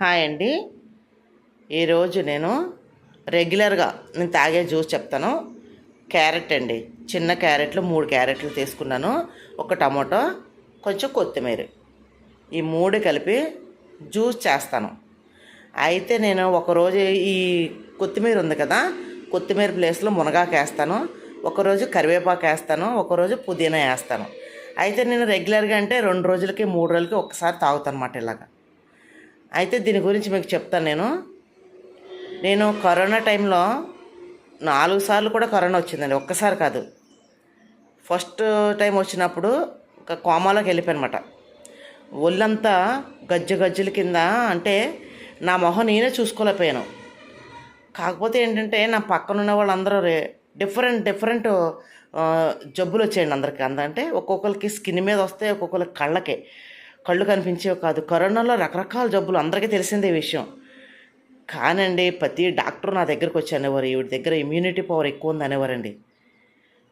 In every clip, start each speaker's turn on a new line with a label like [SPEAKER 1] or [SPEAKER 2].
[SPEAKER 1] Hi అండి. ఈరోజు నేను రెగ్యులర్గా నేను తాగే జ్యూస్ చెప్తాను. క్యారెట్ అండి. చిన్న క్యారెట్లు మూడు క్యారెట్లు తీసుకున్నాను. ఒక టమాటో కొంచెం కొత్తిమీర. ఈ మూడు కలిపి జ్యూస్ చేస్తాను. అయితే నేను ఒకరోజు ఈ కొత్తిమీర ఉంది కదా కొత్తిమీర ప్లేస్లో మునగాకు వేస్తాను. ఒకరోజు కరివేపాకు వేస్తాను. ఒకరోజు పుదీనా వేస్తాను. అయితే నేను రెగ్యులర్గా అంటే రెండు రోజులకి మూడు రోజులకి ఒకసారి తాగుతాను అన్నమాట ఇలాగా. అయితే దీని గురించి మీకు చెప్తాను నేను. నేను కరోనా టైంలో నాలుగు సార్లు కూడా కరోనా వచ్చిందండి. ఒక్కసారి కాదు. ఫస్ట్ టైం వచ్చినప్పుడు ఒక కోమాలోకి వెళ్ళిపోయానమాట ఒళ్ళంతా గజ్జ గజ్జల కింద అంటే నా మొహం నేనే చూసుకోలేకపోయాను. కాకపోతే ఏంటంటే నా పక్కన ఉన్న వాళ్ళందరూ రే డిఫరెంట్ డిఫరెంట్ జబ్బులు వచ్చాయండి అందరికి. అంటే ఒక్కొక్కరికి స్కిన్ మీద వస్తాయి ఒక్కొక్కరికి కళ్ళకి. కళ్ళు కనిపించేవి కాదు. కరోనాలో రకరకాల జబ్బులు. అందరికీ తెలిసిందే విషయం. కానండి ప్రతి డాక్టర్ నా దగ్గరకు వచ్చి అనేవారు ఈవిడ దగ్గర ఇమ్యూనిటీ పవర్ ఎక్కువ ఉంది అనేవారండి.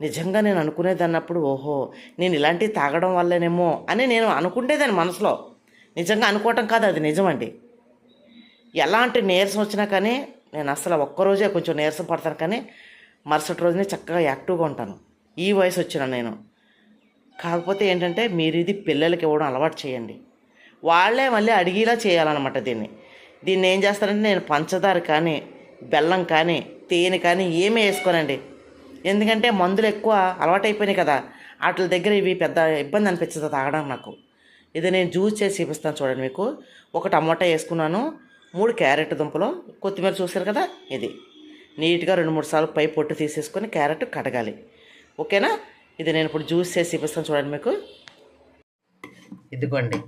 [SPEAKER 1] నిజంగా నేను అనుకునేది అన్నప్పుడు ఓహో నేను ఇలాంటివి తాగడం వల్లనేమో అని నేను అనుకుంటేదాన్ని మనసులో. నిజంగా అనుకోవటం కాదు అది నిజమండి. ఎలాంటి నీరసం వచ్చినా కానీ నేను అసలు ఒక్కరోజే కొంచెం నీరసం పడతాను కానీ మరుసటి రోజునే చక్కగా యాక్టివ్గా ఉంటాను. ఈ వయసు వచ్చిన నేను. కాకపోతే ఏంటంటే మీరు ఇది పిల్లలకి ఇవ్వడం అలవాటు చేయండి. వాళ్ళే మళ్ళీ అడిగేలా చేయాలన్నమాట దీన్ని. దీన్ని ఏం చేస్తారంటే నేను పంచదార కానీ బెల్లం కానీ తేనె కానీ ఏమీ వేసుకోనండి. ఎందుకంటే మందులు ఎక్కువ అలవాటైపోయినాయి కదా. వాటి దగ్గర ఇవి పెద్ద ఇబ్బంది అనిపించదు తాగడానికి నాకు. ఇది నేను జ్యూస్ చేసి చూపిస్తాను చూడండి మీకు. ఒక టమాటా వేసుకున్నాను. మూడు క్యారెట్ దుంపలు. కొత్తిమీర చూసారు కదా ఇది. నీట్గా రెండు మూడు సార్లు పై పొట్టు తీసేసుకొని క్యారెట్ కడగాలి. ఓకేనా? ఇది నేను ఇప్పుడు జ్యూస్ చేసి చూపిస్తాను చూడండి మీకు. ఇదిగోండి.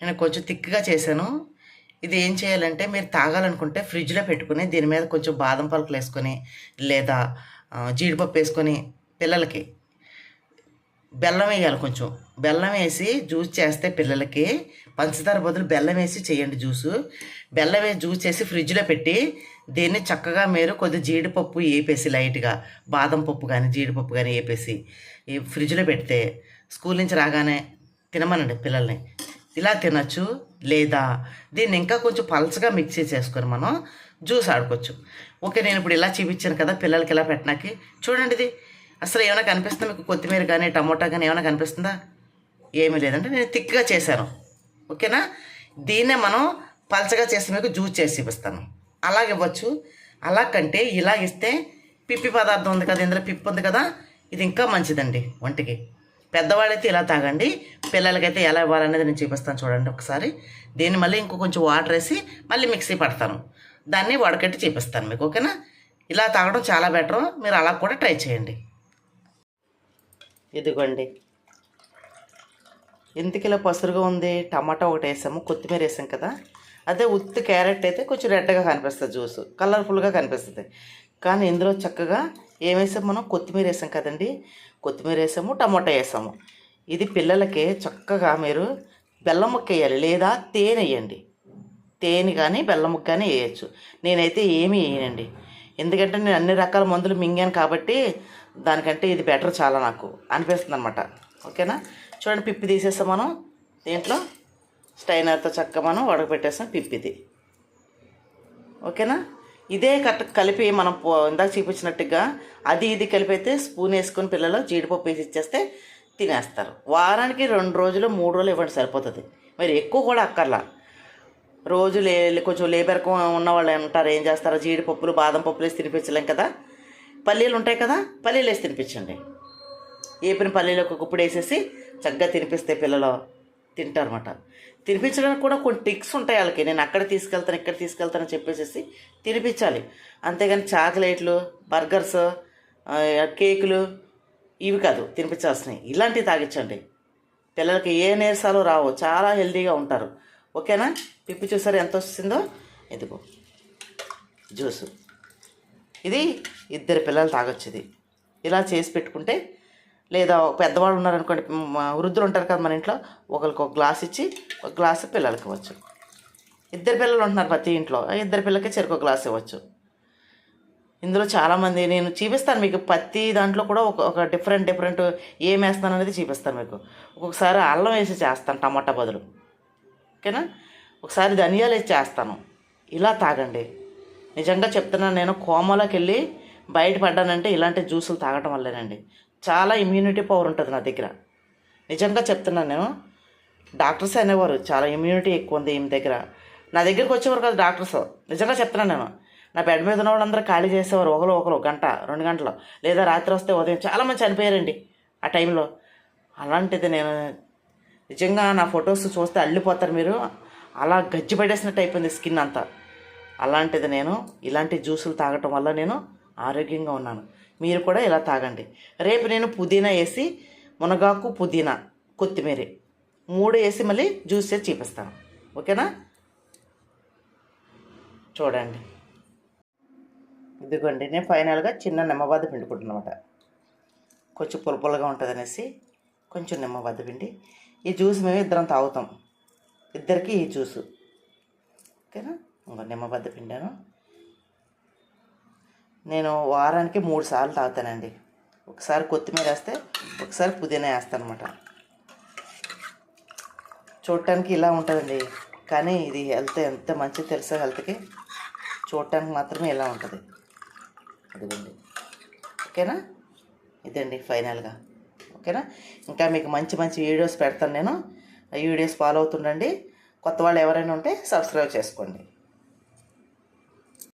[SPEAKER 1] నేను కొంచెం థిక్గా చేశాను. ఇది ఏం చేయాలంటే మీరు తాగాలనుకుంటే ఫ్రిడ్జ్లో పెట్టుకుని దీని మీద కొంచెం బాదం పలుకులు వేసుకొని లేదా జీడిపప్పు వేసుకొని పిల్లలకి బెల్లం వేయాలి కొంచెం. బెల్లం వేసి జ్యూస్ చేస్తే పిల్లలకి పంచదార బదులు బెల్లం వేసి చేయండి జ్యూసు. బెల్లం వేసి జ్యూస్ చేసి ఫ్రిడ్జ్లో పెట్టి దీన్ని చక్కగా మీరు కొద్ది జీడిపప్పు వేపేసి లైట్గా బాదం పప్పు కానీ జీడిపప్పు కానీ వేపేసి ఈ ఫ్రిడ్జ్లో పెడితే స్కూల్ నుంచి రాగానే తినమనండి పిల్లల్ని. ఇలా తినచ్చు లేదా దీన్ని ఇంకా కొంచెం పలచగా మిక్సీ చేసుకొని మనం జ్యూస్ ఆడుకోవచ్చు. ఓకే నేను ఇప్పుడు ఇలా చూపించాను కదా పిల్లలకి ఇలా పెట్టడానికి. చూడండి ఇది అసలు ఏమైనా కనిపిస్తుందా మీకు? కొత్తిమీర కానీ టమోటా కానీ ఏమైనా కనిపిస్తుందా? ఏమీ లేదంటే నేను థిక్గా చేశాను. ఓకేనా? దీన్నే మనం పలచగా చేసి మీకు జ్యూస్ చేసి చూపిస్తాను అలాగ ఇవ్వచ్చు. అలా కంటే ఇలా ఇస్తే పిప్పి పదార్థం ఉంది కదా ఇందులో పిప్పి ఉంది కదా ఇది ఇంకా మంచిదండి ఒంటికి. పెద్దవాళ్ళైతే ఇలా తాగండి. పిల్లలకైతే ఎలా ఇవ్వాలనేది నేను చూపిస్తాను చూడండి ఒకసారి. దీన్ని మళ్ళీ ఇంకో కొంచెం వాటర్ వేసి మళ్ళీ మిక్సీ పడతాను. దాన్ని వడకట్టి చూపిస్తాను మీకు ఓకేనా? ఇలా తాగడం చాలా బెటర్. మీరు అలా కూడా ట్రై చేయండి. ఇదిగోండి. ఎందుకిలా పసురుగా ఉంది? టమాటా ఒకటి వేసాము కొత్తిమీర వేసాం కదా. అదే ఉత్తి క్యారెట్ అయితే కొంచెం రెడ్గా కనిపిస్తుంది జ్యూస్. కలర్ఫుల్గా కనిపిస్తుంది. కానీ ఇందులో చక్కగా ఏం మనం? కొత్తిమీర వేసాం కదండి. కొత్తిమీర వేసాము టమాటా వేసాము. ఇది పిల్లలకి చక్కగా మీరు బెల్లం ముక్క వేయాలి లేదా తేనె వేయండి. తేనె కానీ బెల్లం ముక్క కానీ వేయచ్చు. నేనైతే ఏమీ వేయనండి. ఎందుకంటే నేను అన్ని రకాల మందులు మింగాను కాబట్టి దానికంటే ఇది బెటర్ చాలా నాకు. అనిపిస్తుంది అనమాట ఓకేనా? చూడండి పిప్పి తీసేస్తాం మనం. దీంట్లో స్టైనర్తో చక్క మనం వడకపెట్టేస్తాం పిప్పిది. ఓకేనా? ఇదే కట్ కలిపి మనం ఇందాక చూపించినట్టుగా అది ఇది కలిపి అయితే స్పూన్ వేసుకొని పిల్లలు జీడిపప్పు వేసి ఇచ్చేస్తే తినేస్తారు. వారానికి రెండు రోజులు మూడు రోజులు ఇవ్వండి సరిపోతుంది. మరి ఎక్కువ కూడా అక్కర్లా. రోజు లే కొంచెం లేబెరకం ఉన్న వాళ్ళు ఉంటారు ఏం చేస్తారో? జీడిపప్పులు బాదం పప్పులు వేసి తినిపించలేం కదా? పల్లీలు ఉంటాయి కదా? పల్లీలు వేసి తినిపించండి. ఏపిన పల్లీలు ఒక గుప్పుడు వేసేసి చక్కగా తినిపిస్తే పిల్లలు తింటారన్నమాట. తినిపించడానికి కూడా కొన్ని టిక్స్ ఉంటాయి వాళ్ళకి. నేను అక్కడ తీసుకెళ్తాను ఇక్కడ తీసుకెళ్తానని చెప్పేసి తినిపించాలి. అంతేగాని చాక్లెట్లు బర్గర్స్ కేకులు ఇవి కాదు తినిపించాల్సినవి. ఇలాంటివి తాగించండి. పిల్లలకి ఏ నీరసాలు రావు. చాలా హెల్దీగా ఉంటారు. ఓకేనా? పిప్పి చూసారు ఎంత వస్తుందో? ఇదిగో జ్యూసు. ఇది ఇద్దరు పిల్లలు తాగొచ్చు ఇది ఇలా చేసి పెట్టుకుంటే లేదా పెద్దవాళ్ళు ఉన్నారనుకోండి మా వృద్ధులు ఉంటారు కదా మన ఇంట్లో ఒకరికి ఒక గ్లాస్ ఇచ్చి ఒక గ్లాస్ పిల్లలకి ఇవ్వచ్చు. ఇద్దరు పిల్లలు ఉంటున్నారు ప్రతి ఇంట్లో ఇద్దరు పిల్లలకి చెరుకు గ్లాస్ ఇవ్వచ్చు. ఇందులో చాలామంది నేను చూపిస్తాను మీకు ప్రతి దాంట్లో కూడా ఒక ఒక డిఫరెంట్ డిఫరెంట్ ఏం వేస్తాను అనేది చూపిస్తాను మీకు. ఒక్కొక్కసారి అల్లం వేసి చేస్తాను టమాటా బదులు. ఓకేనా? ఒకసారి ధనియాలు వేసి చేస్తాను. ఇలా తాగండి. నిజంగా చెప్తున్నాను నేను కోమలోకి వెళ్ళి బయటపడ్డానంటే ఇలాంటి జ్యూసులు తాగటం వల్లేనండి. చాలా ఇమ్యూనిటీ పవర్ ఉంటుంది నా దగ్గర. నిజంగా చెప్తున్నాను నేను. డాక్టర్స్ అనేవారు చాలా ఇమ్యూనిటీ ఎక్కువ ఉంది ఈమె దగ్గర. నా దగ్గరికి వచ్చేవారు కదా డాక్టర్స్. నిజంగా చెప్తున్నాను నేను. నా బెడ్ మీద ఉన్న వాళ్ళందరూ ఖాళీ చేసేవారు ఒకరు ఒకరు గంట రెండు గంటలు. లేదా రాత్రి వస్తే ఉదయం చాలామంది చనిపోయారండి ఆ టైంలో. అలాంటిది నేను నిజంగా నా ఫొటోస్ చూస్తే అల్లిపోతారు మీరు. అలా గజ్జి పడేసినట్టు అయిపోయింది స్కిన్ అంతా. అలాంటిది నేను ఇలాంటి జ్యూసులు తాగటం వల్ల నేను ఆరోగ్యంగా ఉన్నాను. మీరు కూడా ఇలా తాగండి. రేపు నేను పుదీనా వేసి మునగాకు పుదీనా కొత్తిమీర మూడు వేసి మళ్ళీ జ్యూస్ చేసి చూపిస్తాను. ఓకేనా? చూడండి. ఇదిగోండి నేను ఫైనల్గా చిన్న నిమ్మబాద పిండుకుంటున్నమాట కొంచెం పుల్ల పుల్లగా ఉంటుంది అనేసి కొంచెం నిమ్మబద్ద పిండి. ఈ జ్యూస్ మేము ఇద్దరం తాగుతాం. ఇద్దరికి ఈ జ్యూసు. ఓకేనా? ఇంకో నిమ్మబద్ద పిండాను. నేను వారానికి మూడు సార్లు తాగుతానండి. ఒకసారి కొత్తిమీర వేస్తే ఒకసారి పుదీనా వేస్తాను అనమాట చూడటానికి ఇలా ఉంటుందండి. కానీ ఇది హెల్త్ ఎంత మంచిది తెలుసా హెల్త్కి? చూడటానికి మాత్రమే ఇలా ఉంటుంది. అదిగోండి. ఓకేనా? ఇదండి ఫైనల్గా. ఓకేనా? ఇంకా మీకు మంచి మంచి వీడియోస్ పెడతాను నేను. ఈ వీడియోస్ ఫాలో అవుతుండండి. కొత్త వాళ్ళు ఎవరైనా ఉంటే సబ్స్క్రైబ్ చేసుకోండి.